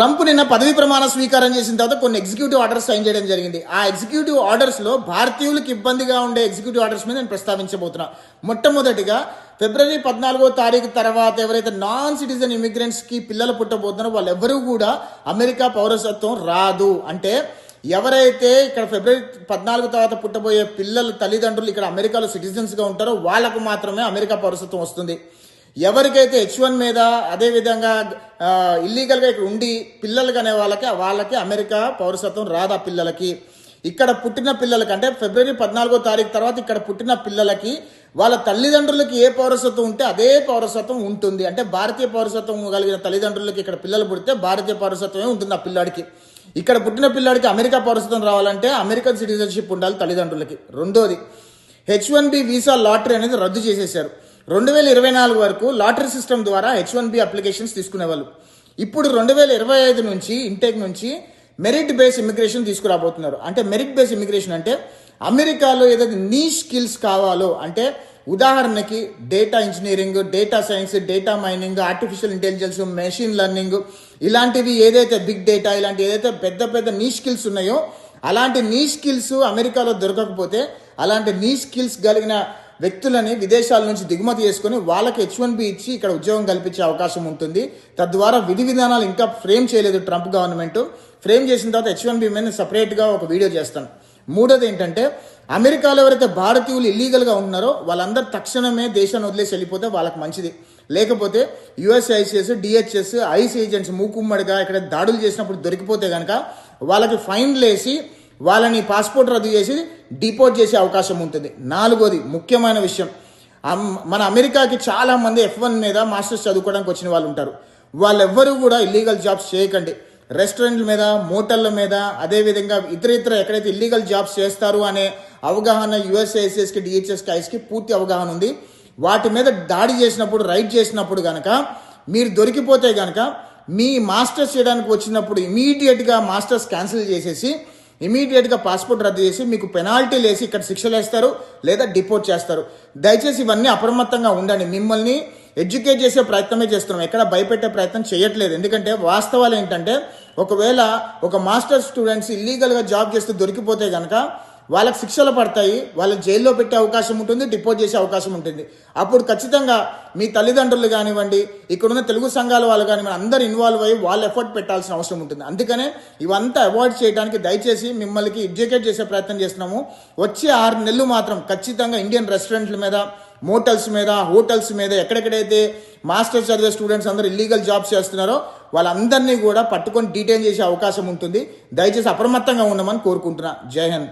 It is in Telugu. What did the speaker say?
ట్రంప్ నిన్న పదవి ప్రమాణ స్వీకారం చేసిన తర్వాత కొన్ని ఎగ్జిక్యూటివ్ ఆర్డర్స్ సైన్ చేయడం జరిగింది. ఆ ఎగ్జిక్యూటివ్ ఆర్డర్స్లో భారతీయులకు ఇబ్బందిగా ఉండే ఎగ్జిక్యూటివ్ ఆర్డర్స్ మీద నేను ప్రస్తావించబోతున్నా. మొట్టమొదటిగా ఫిబ్రవరి పద్నాలుగో తారీఖు తర్వాత ఎవరైతే నాన్ సిటిజన్ ఇమిగ్రెంట్స్కి పిల్లలు పుట్టబోతున్నారో వాళ్ళు ఎవరు కూడా అమెరికా పౌరసత్వం రాదు. అంటే ఎవరైతే ఇక్కడ ఫిబ్రవరి పద్నాలుగు తర్వాత పుట్టబోయే పిల్లల తల్లిదండ్రులు ఇక్కడ అమెరికాలో సిటిజన్స్గా ఉంటారో వాళ్ళకు మాత్రమే అమెరికా పౌరసత్వం వస్తుంది. ఎవరికైతే హెచ్ వన్ మీద అదేవిధంగా ఇల్లీగల్గా ఇక్కడ ఉండి పిల్లలు కనే వాళ్ళకి వాళ్ళకి అమెరికా పౌరసత్వం రాదు ఆ పిల్లలకి? ఇక్కడ పుట్టిన పిల్లలకి అంటే ఫిబ్రవరి పద్నాలుగో తారీఖు తర్వాత ఇక్కడ పుట్టిన పిల్లలకి వాళ్ళ తల్లిదండ్రులకి ఏ పౌరసత్వం ఉంటే అదే పౌరసత్వం ఉంటుంది. అంటే భారతీయ పౌరసత్వం కలిగిన తల్లిదండ్రులకి ఇక్కడ పిల్లలు పుడితే భారతీయ పౌరసత్వమే ఉంటుంది ఆ పిల్లాడికి. ఇక్కడ పుట్టిన పిల్లాడికి అమెరికా పౌరసత్వం రావాలంటే అమెరికన్ సిటిజన్షిప్ ఉండాలి తల్లిదండ్రులకి. రెండోది H one B visa lottery అనేది రద్దు చేసేశారు. రెండు వేల ఇరవై నాలుగు వరకు లాటరీ సిస్టమ్ ద్వారా హెచ్ వన్ బి అప్లికేషన్స్ తీసుకునేవాళ్ళు. ఇప్పుడు రెండు వేల ఇరవై ఐదు నుంచి ఇంటేక్ నుంచి మెరిట్ బేస్ ఇమిగ్రేషన్ తీసుకురాబోతున్నారు. అంటే మెరిట్ బేస్ ఇమిగ్రేషన్ అంటే అమెరికాలో ఏదైతే నీ స్కిల్స్ కావాలో అంటే ఉదాహరణకి data engineering data science data mining artificial intelligence machine learning ఇలాంటివి ఏదైతే బిగ్ డేటా ఇలాంటి ఏదైతే పెద్ద పెద్ద నీ స్కిల్స్ ఉన్నాయో అలాంటి నీ స్కిల్స్ అమెరికాలో దొరకకపోతే అలాంటి నీ స్కిల్స్ కలిగిన వ్యక్తులని విదేశాల నుంచి దిగుమతి చేసుకుని వాళ్ళకి హెచ్ వన్ బి ఇచ్చి ఇక్కడ ఉద్యోగం కల్పించే అవకాశం ఉంటుంది. తద్వారా విధి విధానాలు ఇంకా ఫ్రేమ్ చేయలేదు ట్రంప్ గవర్నమెంట్ ఫ్రేమ్ చేసిన తర్వాత హెచ్ వన్ బి మీద సపరేట్గా ఒక వీడియో చేస్తాను. మూడోది ఏంటంటే అమెరికాలో ఎవరైతే భారతీయులు ఇల్లీగల్గా ఉంటున్నారో వాళ్ళందరూ తక్షణమే దేశాన్ని వదిలేసి వెళ్ళిపోతే వాళ్ళకి మంచిది. లేకపోతే యుఎస్ఐసిఎస్ డిహెచ్ఎస్ ఐస్ ఏజెంట్స్ మూకుమ్మడిగా ఇక్కడ దాడులు చేసినప్పుడు దొరికిపోతే కనుక వాళ్ళకి ఫైన్లు వేసి వాళ్ళని పాస్పోర్ట్ రద్దు చేసి డిపోర్ట్ చేసే అవకాశం ఉంటుంది. నాలుగోది ముఖ్యమైన విషయం. మన అమెరికాకి చాలా మంది ఎఫ్ వన్ మీద మాస్టర్స్ చదువుకోవడానికి వచ్చిన వాళ్ళు ఉంటారు. వాళ్ళెవ్వరూ కూడా ఇల్లీగల్ జాబ్స్ చేయకండి. రెస్టారెంట్ల మీద మోటళ్ళ మీద అదేవిధంగా ఇతర ఇతర ఎక్కడైతే ఇల్లీగల్ జాబ్స్ చేస్తారు అనే అవగాహన యుఎస్ఐసిఎస్కి డిహెచ్ఎస్కి ఐస్కి పూర్తి అవగాహన ఉంది. వాటి మీద దాడి చేసినప్పుడు రైడ్ చేసినప్పుడు కనుక మీరు దొరికిపోతే కనుక మీ మాస్టర్స్ చేయడానికి వచ్చినప్పుడు ఇమీడియట్గా మాస్టర్స్ క్యాన్సిల్ చేసేసి ఇమీడియట్గా పాస్పోర్ట్ రద్దు చేసి మీకు పెనాల్టీలు వేసి ఇక్కడ శిక్షలు వేస్తారు లేదా డిపోర్ట్ చేస్తారు. దయచేసి ఇవన్నీ అప్రమత్తంగా ఉండండి. మిమ్మల్ని ఎడ్యుకేట్ చేసే ప్రయత్నమే చేస్తున్నాం. ఎక్కడ భయపెట్టే ప్రయత్నం చేయట్లేదు. ఎందుకంటే వాస్తవాలు ఏంటంటే ఒకవేళ ఒక మాస్టర్ స్టూడెంట్స్ ఇల్లీగల్గా జాబ్ చేస్తూ దొరికిపోతే కనుక వాళ్ళకి శిక్షలు పడతాయి వాళ్ళని జైల్లో పెట్టే అవకాశం ఉంటుంది డిపోజ్ చేసే అవకాశం ఉంటుంది. అప్పుడు ఖచ్చితంగా మీ తల్లిదండ్రులు కానివ్వండి ఇక్కడున్న తెలుగు సంఘాల వాళ్ళు కానివ్వండి అందరు ఇన్వాల్వ్ అయ్యి వాళ్ళు ఎఫర్ట్ పెట్టాల్సిన అవసరం ఉంటుంది. అందుకనే ఇవంతా అవాయిడ్ చేయడానికి దయచేసి మిమ్మల్ని ఎడ్యుకేట్ చేసే ప్రయత్నం చేస్తున్నాము. వచ్చే ఆరు నెలలు మాత్రం ఖచ్చితంగా ఇండియన్ రెస్టారెంట్ల మీద మోటల్స్ మీద హోటల్స్ మీద ఎక్కడెక్కడైతే మాస్టర్స్ చదివే స్టూడెంట్స్ అందరూ ఇల్లీగల్ జాబ్స్ చేస్తున్నారో వాళ్ళందరినీ కూడా పట్టుకొని డీటెయిల్ చేసే అవకాశం ఉంటుంది. దయచేసి అప్రమత్తంగా ఉండమని కోరుకుంటున్నా. జై హింద్.